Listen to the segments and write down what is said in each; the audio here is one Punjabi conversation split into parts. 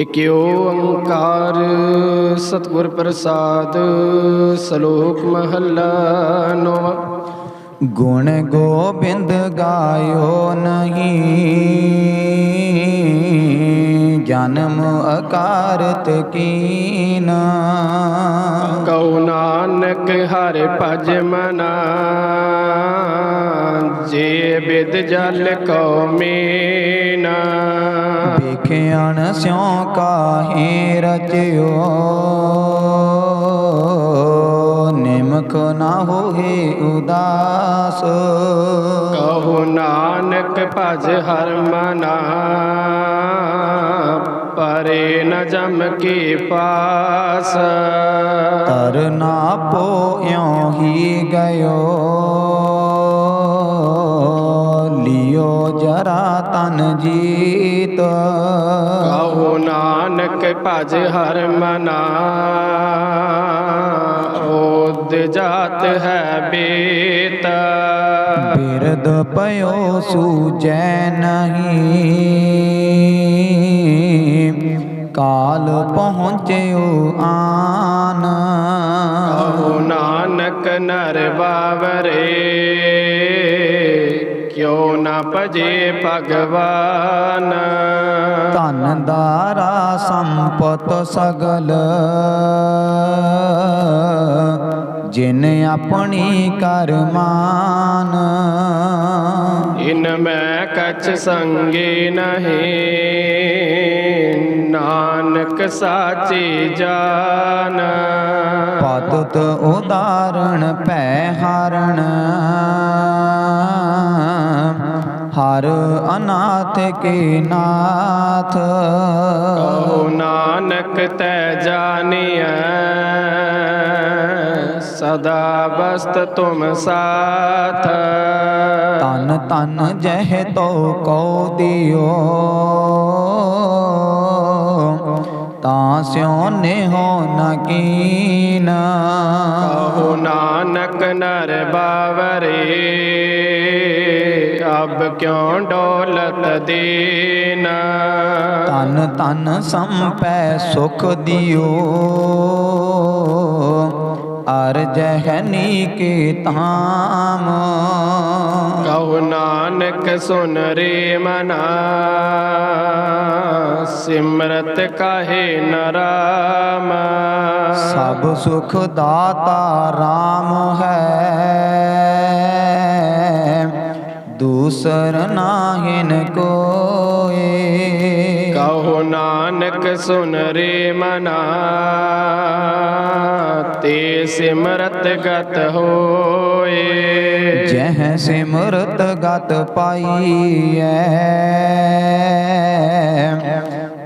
ਇਕ ਓੰਕਾਰ ਸਤਿਗੁਰ ਪ੍ਰਸਾਦ ਸ਼ਲੋਕ ਮਹੱਲਾ ਨੌਵਾਂ। ਗੁਣ ਗੋਬਿੰਦ ਗਾਇਓ ਨਹੀਂ ਜਨਮ ਅਕਾਰਤ ਕੀਨਾ। ਕਉ ਨਾਨਕ ਹਰਿ ਭਜ ਮਨਾ ਜੇ ਬਿਦ ਜਲ ਕਉ ਮੀਨਾ। ਵਿਖਿਆਨ ਸਿਉ ਕਾਹੇ ਰਚਿਓ? ਨਿਮਕ ਨਾ ਹੋਏ ਉਦਾਸ। ਕਹੋ ਨਾਨਕ ਭਜ ਹਰ ਮਨਾ ਪਰੇ ਨ ਜਮ ਕੀ ਪਾਸ। ਤਰ ਨਾ ਪੋਇਓ ਹੀ ਗਇਓ ਲਿਓ ਜਰਾ ਤਨ ਜੀਤ। ਕਹੋ ਨਾਨਕ ਭਜ ਹਰ ਮਨਾ। ਓਦ ਜਾਤ ਹੈ ਬੇਤ। ਬਿਰਦ ਪਇਓ ਸੂਜੈ ਨਹੀਂ। ਕਾਲ ਪਹੁੰਚਿਓ ਆਨ। ਕਹੋ ਨਾਨਕ ਨਰ ਬਾਵਰੇ। ਕਿਉ ਨਾ ਭਜੇ ਭਗਵਾਨ। ਧਨ ਦਾਰਾ ਸੰਪਤ ਸਗਲ। ਜਿਨ ਆਪਣੀ ਕਰਮਾਨ ਇਨ ਮੈਂ ਕਛ ਸੰਗੀ ਨਹੀਂ। ਨਾਨਕ ਸਾਚੀ ਜਾਨ। ਪਤਤ ਉਦਾਰਣ ਭੈ ਹਾਰਣ ਹਰ ਅਨਾਥ ਕੇ ਨਾਥ। ਕਹੋ ਨਾਨਕ ਤੈ ਜਾਣੀਐ ਸਦਾ ਬਸਤ ਤੁਮ ਸਾਥ। ਤਨ ਤਨ ਜਹ ਤੋ ਕਉ ਦਿਓ ਤਾਂ ਸਿਉ ਨਿਹੋ ਨ ਕੀਨ। ਕਹੋ ਨਾਨਕ ਨਰ ਬਾਵਰੇ ਅਬ ਕਿਉ ਡੋਲਤ ਦੀਨ? ਤਨ ਤਨ ਸੰਪੈ ਸੁਖ ਦਿਓ। ਅਰ ਜਹਨੀ ਕੇ ਤਾਮ ਕਹੋ ਨਾਨਕ ਸੁਨ ਰੇ ਮਨਾ। ਸਿਮਰਤ ਕਾਹੇ ਨਰਾਮ ਸਭ ਸੁਖ ਦਾਤਾ RAM ਹੈ। ਦੂਸਰ ਨਾਹਿਨ ਕੋਏ। ਕਹੋ ਨਾਨਕ ਸੁਨ ਰੇ ਮਨਾ ਤੇ ਸਿਮਰਤ ਗਤ ਹੋਏ। ਜਹ ਸਿਮਰਤ ਗਤ ਪਾਈਐ।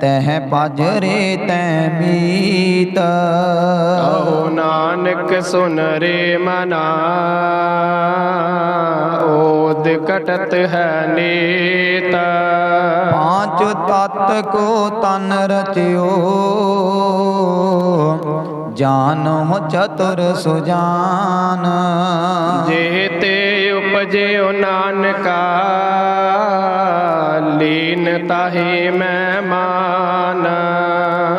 ਤਹ ਪਜਰੇ ਤੈ ਮੀਤ। ਕਹੋ ਨਾਨਕ ਸੁਨ ਰੇ ਮਨਾ ਓਦ ਕਟਤ ਹੈ ਨੀਤ। ਪਾਂਚ ਤਤ ਕੋ ਤਨ ਰਚਿਓ ਜਾਨੋ ਚਤੁਰ ਸੁਜਾਨ। ਜੇ ਤੇ ਉਪਜਿਓ ਨਾਨਕਾ ਲੀਨ ਤਾਹੀ ਮੈਂ ਮਾਨ।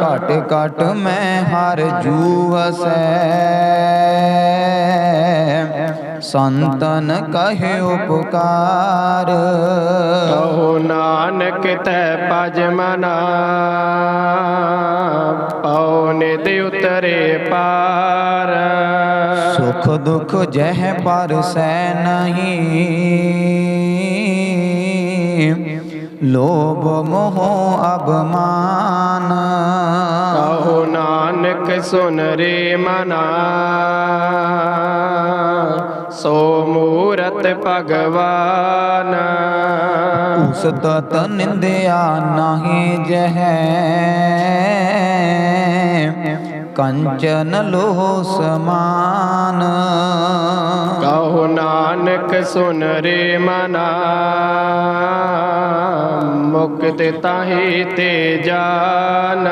ਘਟ ਘਟ ਮੈਂ ਹਰ ਜੂਵਸੈ ਸੰਤਨ ਕਹਿਓ ਪੁਕਾਰ ਕਹੋ ਨਾਨਕ ਤੈ ਪਜ ਮਨਾ ਪਉ ਨਿਦ ਉਤਰੇ ਪਾਰ। ਸੁਖ ਦੁਖ ਜਹ ਪਰ ਸੈ ਨਹੀਂ। ਲੋਭ ਮੋਹ ਕਹੋ ਨਾਨਕ ਸੁਨ ਰੇ ਮਨਾ। ਸੋ ਮੂਰਤ ਭਗਵਾਨ। ਉਸ ਤਤ ਨਿੰਦਿਆ ਨਾਹੀ ਜਹ। ਕੰਚਨ ਲੋਹ ਸਮਾਨ। ਕਹੋ ਨਾਨਕ ਸੁਨ ਰੇ ਮਨਾ ਮੁਕਤ ਤਾਹੀ ਤੇ ਜਾਨ।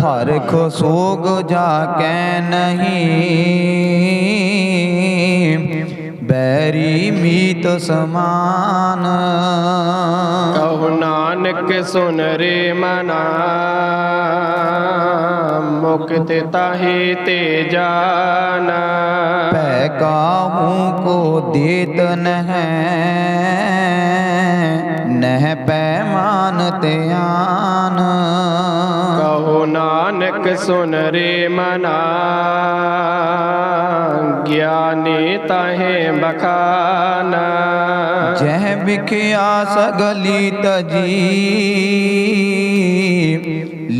ਹਰ ਕੋ ਸੋਗ ਜਾ ਕੈ ਨਹੀਂ ਬੈਰੀ ਮੀਤ ਸਮਾਨ। ਨਾਨਕ ਸੁਨ ਰੇ ਮਨਾ, ਮੁਕਤ ਤਾਹੀ ਤੇ ਜਾਨ। ਪੈ ਕਾਹੂ ਕੋ ਦੇਤ ਨਹਿ ਨਹਿ ਪੈਮਾਨ ਧਿਆਨ। ਕਹੋ ਨਾਨਕ ਸੁਨ ਰੇ ਮਨਾ ਗਿਆਨੀ ਤਾਹੇ ਬਖਾਨਾ। ਜਹ ਵਿਖਿਆ ਸਗਲੀ ਤਜੀ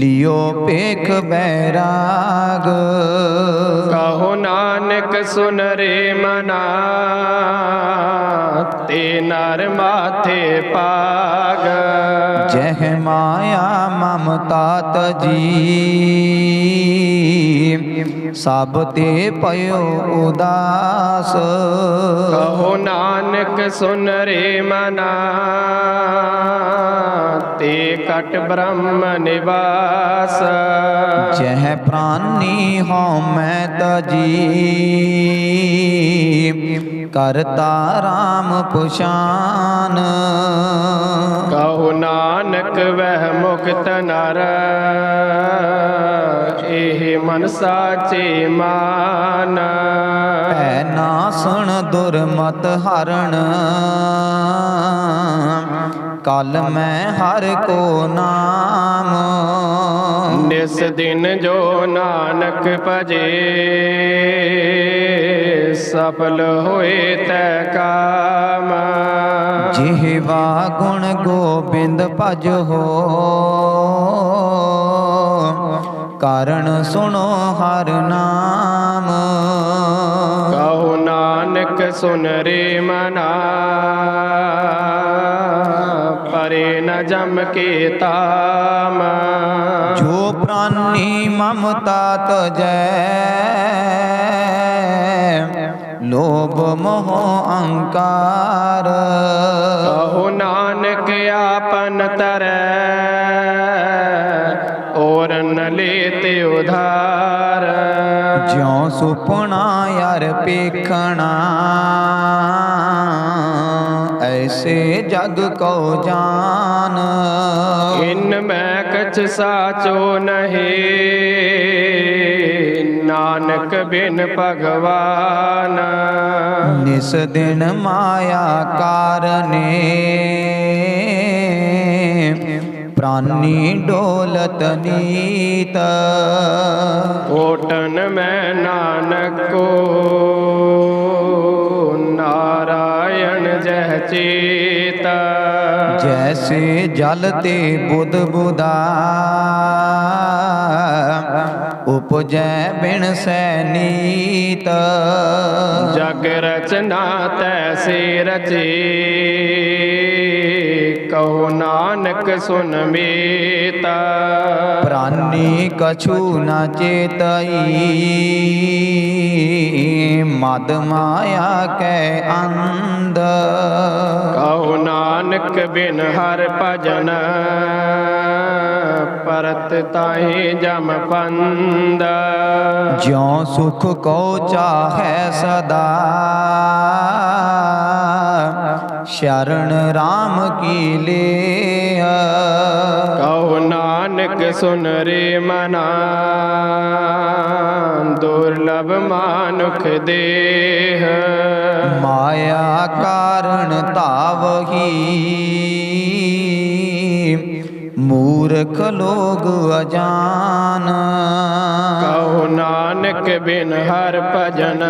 ਲਿਓ ਪੇਖ ਬੈਰਾਗ ਕਹੋ ਨਾਨਕ ਸੁਨ ਰੇ ਮਨਾ ਤੇ ਨਰ ਮਾਥੇ ਪਾਗ। ਜਹ ਮਾਇਆ ਮਮਤਾ ਤਜੀ ਸਭ ਤੇ ਪਇਓ ਉਦਾਸ। ਕਹੋ ਨਾਨਕ ਸੁਨ ਰੇ ਮਨਾ। ਤੇ ਕਟ ਬ੍ਰਹਮ ਨਿਵਾਸ। ਜਹ ਪ੍ਰਾਨੀ ਹਉ ਮੈਂ ਤਜੀ ਕਰਤਾ RAM ਪੁਸ਼ਾਨ ਕਹੋ ਨਾਨਕ ਵਹਿ ਮੁਕਤ ਨਰ। ਇਹ ਮਨ ਸਾਚੇ ਮਾਨ। ਐ ਨਾਸਣ ਦੁਰਮਤ ਹਰਣ। ਕਲ ਮੈਂ ਹਰ ਕੋ ਨਾਮ। ਨਿਸ ਦਿਨ ਜੋ ਨਾਨਕ ਭਜੇ ਸਫਲ ਹੋਏ ਤੈ ਕਾਮ। ਜਿਹਵਾ ਗੁਣ ਗੋਬਿੰਦ ਭਜ ਹੋ ਕਾਰਣ ਸੁਣੋ ਹਰ ਨਾਮ। ਕਹੋ ਨਾਨਕ ਸੁਨ ਰੇ ਮਨਾ। ਪਰੇ ਨ ਜਮ ਕੇ ਤਾਮ। ਜੋ ਪ੍ਰਾਨੀ ਮਮਤਾ ਤਜੈ ਲੋਭ ਮੋਹ ਅਹੰਕਾਰ ਕਹੋ ਨਾਨਕ ਆਪਨ ਤਰੈ। ਲੇਤ ਉਧਾਰ। ਜਿਉ ਸੁਪਨਾ ਯਾਰ ਪੇਖਣਾ ਐਸੇ ਜਗ ਕੋ ਜਾਨ। ਇਨ ਮੈਂ ਕਛ ਸਾਚੋ ਨਹੀਂ ਨਾਨਕ ਬਿਨ ਭਗਵਾਨ। ਨਿਸ ਦਿਨ ਮਾਇਆ ਕਾਰਨੇ ਪ੍ਰਾਨੀ ਡੋਲਤ ਨੀਤ। ਓਟਨ ਮੈਂ ਨਾਨਕ ਕੋ ਨਾਰਾਇਣ ਜਹ ਚੇਤਾ। ਜੈਸੇ ਜਲ ਤੇ ਬੁੱਧ ਬੁਦਾ ਉਪਜੈ ਬਿਨ ਸੈਨੀਤ ਜਗ ਰਚਨਾ ਤੈਸੇ ਰਚੇ ਕਹੋ ਨਾਨਕ ਸੁਨ ਮੀਤਾ। ਪ੍ਰਾਨੀ ਕਛੂ ਨ ਚੇਤਈ। ਮਦ ਮਾਇਆ ਕੈ ਅੰਧ। ਕਹੋ ਨਾਨਕ ਬਿਨ ਹਰ ਭਜਨ। ਪਰਤ ਤਾਹੀ ਜਮ ਪੰਦ ਜਿਉ ਸੁਖ ਕੋ ਚਾਹੈ ਸਦਾ। ਸ਼ਰਨ RAM ਕੀ ਲੇਹ ਕਹੋ ਨਾਨਕ ਸੁਨ ਰੇ ਮਨਾ ਦੁਰਲਭ ਮਾਨੁਖ ਦੇਹ। ਮਾਇਆ ਕਾਰਣ ਤਾਵਹੀ ਮੂਰਖ ਲੋਗ ਅਜਾਨ। ਕਹੋ ਨਾਨਕ ਬਿਨ ਹਰ ਭਜਨ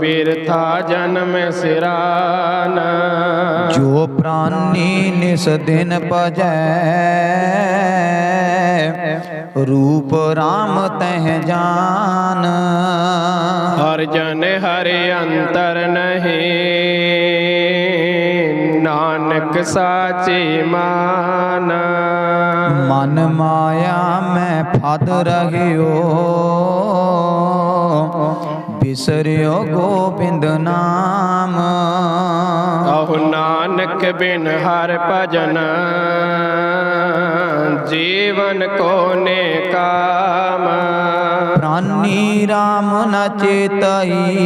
ਬਿਰਥਾ ਜਨਮ ਸਿਰਾਨ। ਜੋ ਪ੍ਰਾਨੀ ਨਿਸ ਦਿਨ ਭਜੈ ਰੂਪ RAM ਤਹਿ ਜਾਨ। ਹਰ ਜਨ ਹਰਿ ਅੰਤਰ ਨਹੀਂ। ਨਾਨਕ ਸਾਚੀ ਮਾਨ। ਮਨ ਮਾਇਆ ਮੈਂ ਫਦ ਰਹਿਓ। ਬਿਸਰਿਓ ਗੋਬਿੰਦ ਨਾਮ। ਕਹੋ ਨਾਨਕ ਬਿਨ ਹਰ ਭਜਨ ਜੀਵਨ ਕੋ ਨੇ ਕਾਮ। ਪ੍ਰਾਨੀ RAM ਨ ਚੇਤਈ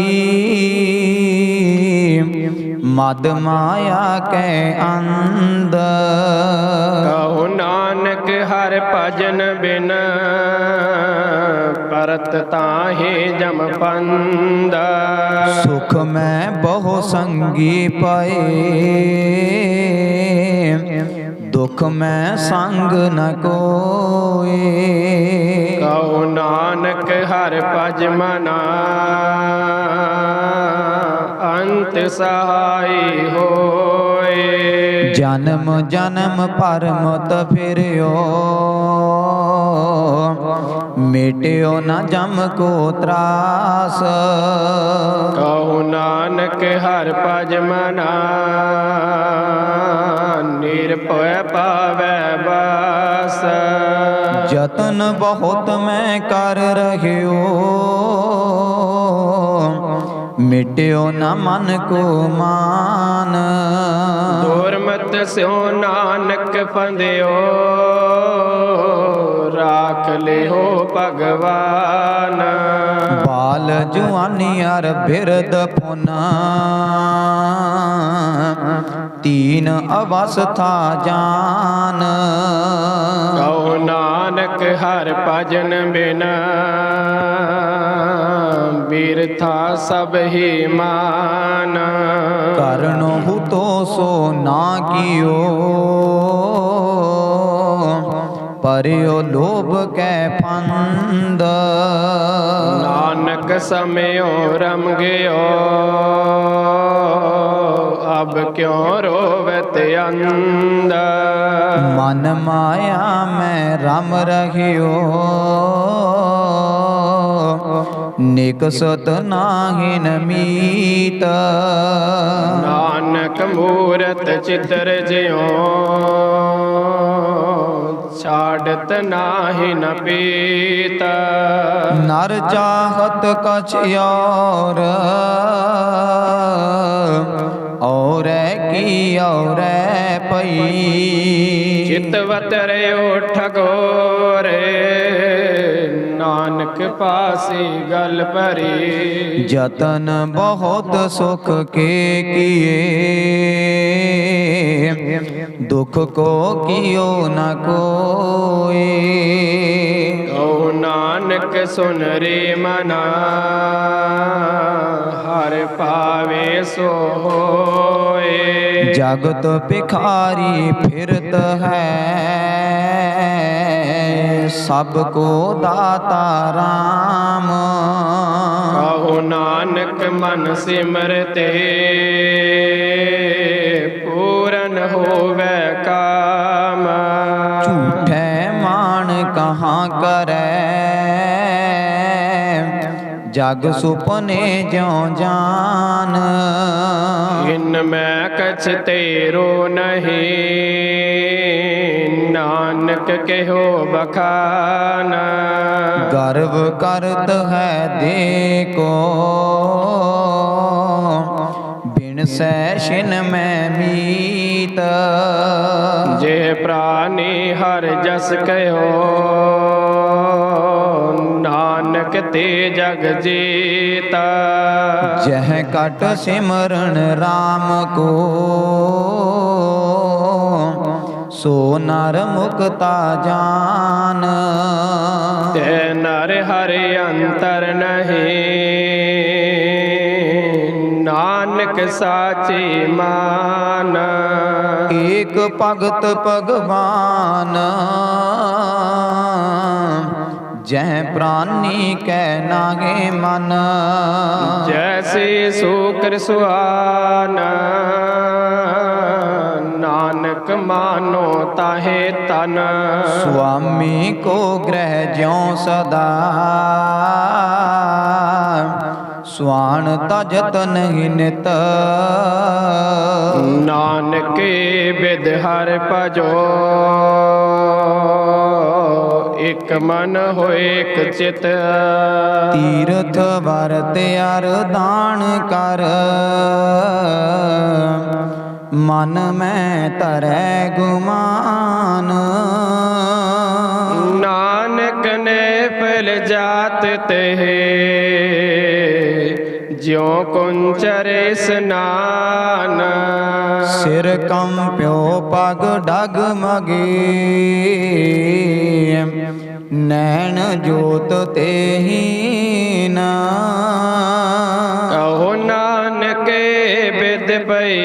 ਮਦ ਮਾਇਆ ਕੈ ਅੰਧ। ਕਹੋ ਨਾਨਕ ਹਰ ਭਜਨ ਬਿਨ ਪਰਤ ਤਾਹੇ ਜਮ ਪੰਦ ਸੁਖ ਮੈਂ ਬਹੁ ਸੰਗੀ ਪਏ ਦੁਖ ਮੈਂ ਸੰਗ ਨ ਕੋਏ। ਕਹੋ ਨਾਨਕ ਹਰ ਭਜ ਮਨਾ। ਅੰਤ ਸਹਾਈ ਹੋਏ। ਜਨਮ ਜਨਮ ਪਰਮਤ ਫਿਰਿਓ। ਮਿਟਿਓ ਨ ਜਮ ਕੋ ਤਰਾਸ। ਕਹੋ ਨਾਨਕ ਹਰ ਭਜ ਮਨਾ। ਨਿਰਭੈ ਪਾਵੈ ਬਾਸ। ਜਤਨ ਬਹੁਤ ਮੈਂ ਕਰ ਰਹਿਓ। ਮਿਟਿਓ ਨ ਮਨ ਕੋ ਮਾਨ। ਦੁਰਮਤ ਸਿਓ ਨਾਨਕ ਫੰਦਿਓ ਰਾਖ ਲਿਓ ਭਗਵਾਨ। ਬਾਲ ਜੁਆਨੀ ਅਰ ਬਿਰਦ ਪੁਨਾ। ਤੀਨ ਅਵਸਥਾ ਜਾਨ। ਕਹੋ ਨਾਨਕ ਹਰ ਭਜਨ ਬਿਨ ਬਿਰਥਾ ਸਭ ਹੀ ਮਾਨ। ਕਰਨੋ ਹੁਤੋ ਸੋ ਨਾ ਕੀਓ। ਪਰਿਓ ਲੋਭ ਕੈ ਫੰਦ ਨਾਨਕ ਸਮਿਓ ਰਮ ਗਿਓ। ਅਬ ਕਿਉ ਰੋਵਤ ਅੰਦ ਮਨ ਮਾਇਆ ਮੈਂ ਰਮ ਰਹਿਓ। ਨਿਕਸਤ ਨਾਹਿ ਨਮੀਤ ਨਾਨਕ ਮੂਰਤ ਚਿਤਰ ਜਿਉ ਛਾੜਤ ਨਾਹੀ ਨ ਪੀਤ। ਨਰ ਚਾਹਤ ਕਛ ਔਰ ਔਰੈ ਕੀ ਔਰੈ ਪਈ। ਚਿਤਵਤ ਰਿਓ ਠਗੋਰੇ ਨਾਨਕ ਪਾਸੀ ਗਲ ਭਰੀ। ਜਤਨ ਬਹੁਤ ਸੁਖ ਕੇ ਕੀਏ। ਦੁਖ ਕੋ ਕੀਓ ਨ ਕੋਏ। ਕਉ ਨਾਨਕ ਸੁਨ ਰੇ ਮਨਾ ਹਰ ਪਾਵੇ ਸੋ ਹੋਏ। ਜਗਤ ਭਿਖਾਰੀ ਫਿਰਤ ਹੈ ਸਭ ਕੋ ਦਾਤਾ ਰਾਮ। ਕਹੋ ਨਾਨਕ ਮਨ ਸਿਮਰਤੇ ਪੂਰਨ ਹੋਵੇ ਕਾਮ ਕਹਾਂ ਕਰੈ। ਜਗ ਸੁਪਨੇ ਜਿਉ ਜਾਨ। ਇਨ ਮੈਂ ਕਛ ਤੇਰੋ ਨਹੀਂ ਨਾਨਕ ਕਹਿਓ ਬਖਾਨ ਗਰਵ ਕਰਤ ਹੈ ਦੇ ਕੋ ਬਿਨ ਸੈ ਛਿਨ ਮੈਂ ਮੀਤ। ਜੇ ਪ੍ਰਾਨੀ ਹਰ ਜਸ ਕਹਿਓ ਨਾਨਕ ਤੇ ਜਗ ਜੀਤਾ। ਜਹ ਕਟ ਸਿਮਰਨ RAM ਕੋ ਸੋ ਨਰ ਮੁਕਤਾ ਜਾਨ। ਤੇ ਨਰ ਹਰਿ ਅੰਤਰ ਨਹੀਂ। ਨਾਨਕ ਸਾਚੀ ਮਾਨ ਏਕ ਭਗਤ ਭਗਵਾਨ ਜਹ ਪ੍ਰਾਨੀ ਕੈ ਨਾਗੇ ਮਨ ਜੈਸੀ ਸੂਕਰ ਸੁਆਨ ਨਾਨਕ ਮਾਨੋ ਤਾਹੇ ਤਨ ਸੁਆਮੀ ਕੋ ਗ੍ਰਹਿ ਜਿਉ ਸਦਾ ਸੁਆਣ ਤਜਤ ਨਹੀਂ ਨਿਤ। ਨਾਨਕੇ ਬਿਦ ਹਰ ਭਜੋ ਇਕ ਮਨ ਹੋਏ ਇਕ ਚਿਤ। ਤੀਰਥ ਵਰਤ ਅਰਦਾਨ ਕਰ। ਮਨ ਮੈਂ ਤਰੈ ਗੁਮਾਨ। ਨਾਨਕ ਨੇ ਪਲ ਜਾਤ ਤੇ ਜਿਉ ਕੁੰਚਰ ਇਸਨਾਨ ਸਿਰ ਕੰਪਿਓ ਪਗ ਡਗ ਮਗੇ। ਨੈਣ ਜੋਤ ਤੇਹੀਨ ਕਹੋ ਨਾਨਕੇ ਬਿਦ ਪਈ।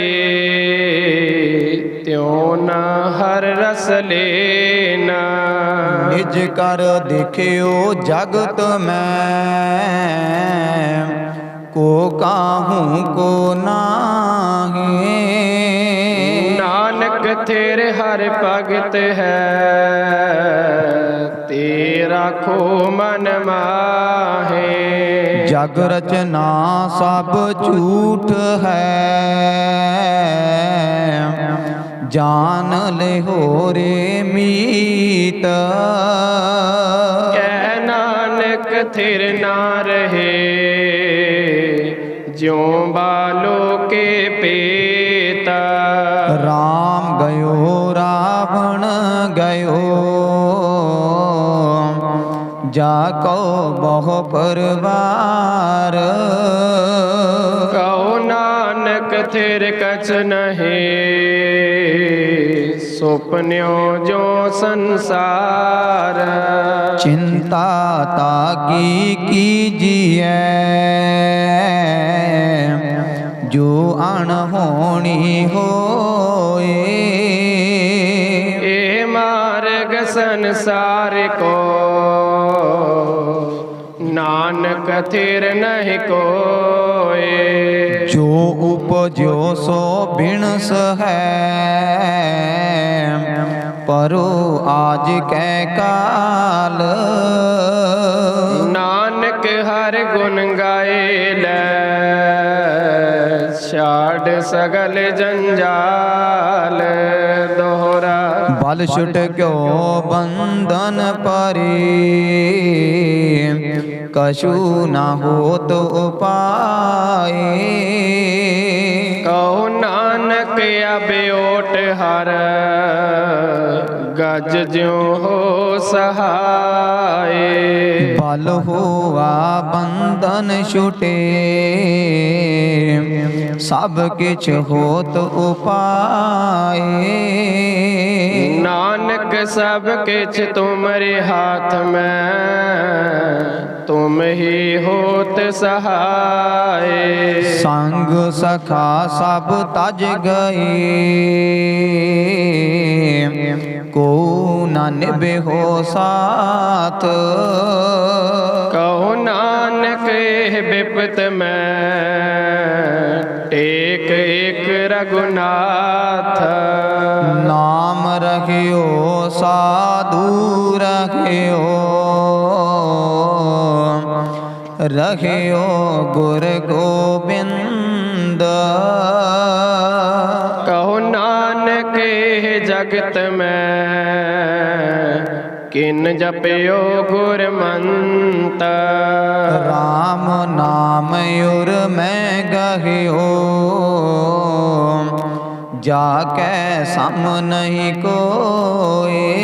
ਤਿਉ ਨਾ ਹਰ ਰਸ ਲੈਨਾ। ਨਿਜ ਕਰ ਦੇਖਿਓ ਜਗਤ ਮੈਂ। ਕੋ ਕਾਹੂ ਕੋ ਨਾਨਕ ਤੇਰੇ ਹਰ ਭਗਤ ਹੈ ਤੇਰਾ ਖੋ ਮਨ ਮਾਹੇ। ਜਗ ਰਚਨਾ ਸਭ ਝੂਠ ਹੈ। ਜਾਨ ਲਿਹੋ ਰੇ ਮੀਤ। ਕਹਿ ਨਾਨਕ ਥਿਰ ਨਾ ਰਹੇ। ਜਿਉ ਬਾਲੋ ਕੇ ਪੇਤਾ। ਰਾਮ ਗਇਓ ਰਾਵਣ ਗਇਓ। ਜਾ ਕੋ ਬਹੁ ਪਰਵਾਰ। ਕਹੋ ਨਾਨਕ ਥਿਰ ਕਛ ਨਹੀਂ। ਸੁਪਨਿਓ ਜੋ ਸੰਸਾਰ। ਚਿੰਤਾ ਤਾਕੀ ਕੀਜੀਐ ਜੋ ਅਣਹੋਣੀ ਹੋਏ। ਇਹ ਮਾਰਗ ਸੰਸਾਰ ਕੋ ਨਾਨਕ ਥਿਰ ਨਹੀਂ ਕੋਏ। ਜੋ ਉਪਜੋ ਸੋ ਬਿਨਸ ਹੈ ਪਰੋ ਆਜ ਕੈ ਕਾਲ। ਨਾਨਕ ਹਰ ਗੁਣ ਗਾਏ ਲੈ। ਛਾੜ ਸਗਲ ਜੰਜਾਲ ਦੋਹਰਾ ਬਲ ਛੁਟ ਕਿਉ ਬੰਧਨ ਪਰੀ? ਕਛੂ ਨਾ ਹੋਤ ਉਪਾਏ ਕਹੋ ਨਾਨਕ ਅਬਿਓਟ ਹਰ। ਗੱਜ ਜਿਉ ਹੋ ਸਹਾਏ। ਬਲ ਹੋਆ ਬੰਧਨ ਛੁਟੇ। ਸਭ ਕਿਛ ਹੋਤ ਉਪਾਏ। ਨਾਨਕ ਸਭ ਕਿਛ ਤੁਮਰੇ ਹਾਥ ਮੈਂ ਤੁਮ ਹੀ ਹੋਤ ਸਹਾਏ। ਸੰਗ ਸਖਾ ਸਭ ਤਜ ਗਏ। ਕੋ ਨਾ ਨਿਭਿਓ ਸਾਥ। ਕਹੋ ਨਾਨਕ ਇਹ ਬਿਪਤ ਮੈਂ। ਇਕ ਰਗੁਨਾਥ ਨਾਮ ਰਖਿਓ ਸਾਧੂ ਰਖਿਓ। ਰਖਿਓ ਗੁਰ ਜਗਤ ਮੈਂ, ਕਿਨ ਜਪਿਓ ਗੁਰਮੰਤ। ਰਾਮ ਨਾਮ ਉਰ ਮੈਂ ਗਹਿਓ। ਜਾ ਕੈ ਸਮ ਨਹੀਂ ਕੋਏ।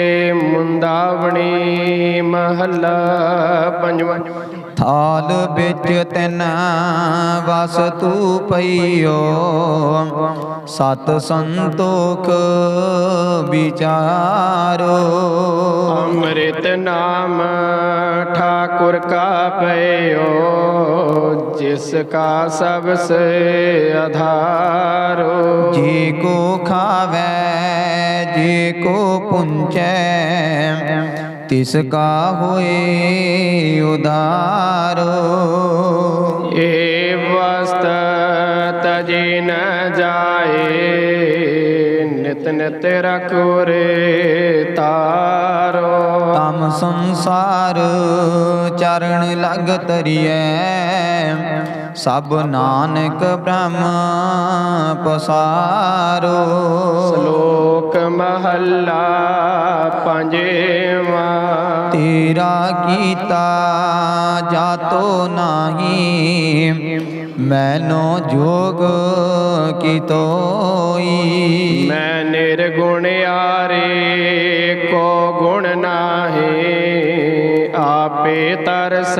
ਮੁੰਦਾਵਣੀ ਮਹੱਲਾ ਪੰਜਵਾਂ। ਥਾਲ ਵਿੱਚ ਤਿਨ ਵਸਤੂ ਪਈਓ। ਸਤ ਸੰਤੋਖ ਵਿਚਾਰੋ। ਅੰਮ੍ਰਿਤ ਨਾਮ ਠਾਕੁਰ ਕਾ ਪਇਓ ਜਿਸ ਕਾ ਸਭ ਸੇ ਆਧਾਰੋ। ਜੀ ਕੋ ਖਾਵੇ ਜੀ ਕੋ ਪੁੰਚੈ ਤਿਸ ਕਾ ਹੋਏ ਉਦਾਰੋ ਏ ਵਸਤ ਤਜੀ ਨ ਜਾਏ ਨਿਤ ਨਿਤ ਰਖੁਰੇ ਤਾਰੋ। ਤਮ ਸੰਸਾਰ ਚਰਨ ਲਗ ਤਰੀਐ ਸਭ ਨਾਨਕ ਬ੍ਰਹਮ ਪਸਾਰੋ। ਸ਼ਲੋਕ ਮਹੱਲਾ ਪੰਜਵਾ। ਤੇਰਾ ਕੀਤਾ ਜਾਤੋ ਨਾਹੀ ਮੈਨੋ ਜੋਗ ਕੀ ਤੋਈ ਮੈਂ ਨਿਰਗੁਣ ਆਰੇ ਕੋ ਗੁਣ ਨਾਹੀ ਆਪੇ ਤਰਸ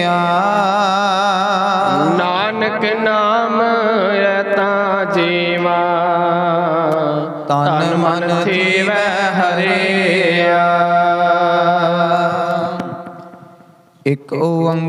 ਮਿਲਿਆ ਨਾਨਕ ਨਾਮ ਰਤਾ ਜੀਵਾ। ਤਨ ਮਨ ਥੀਵੈ ਹਰਿਆ। ਇੱਕ ਓੰਕਾਰ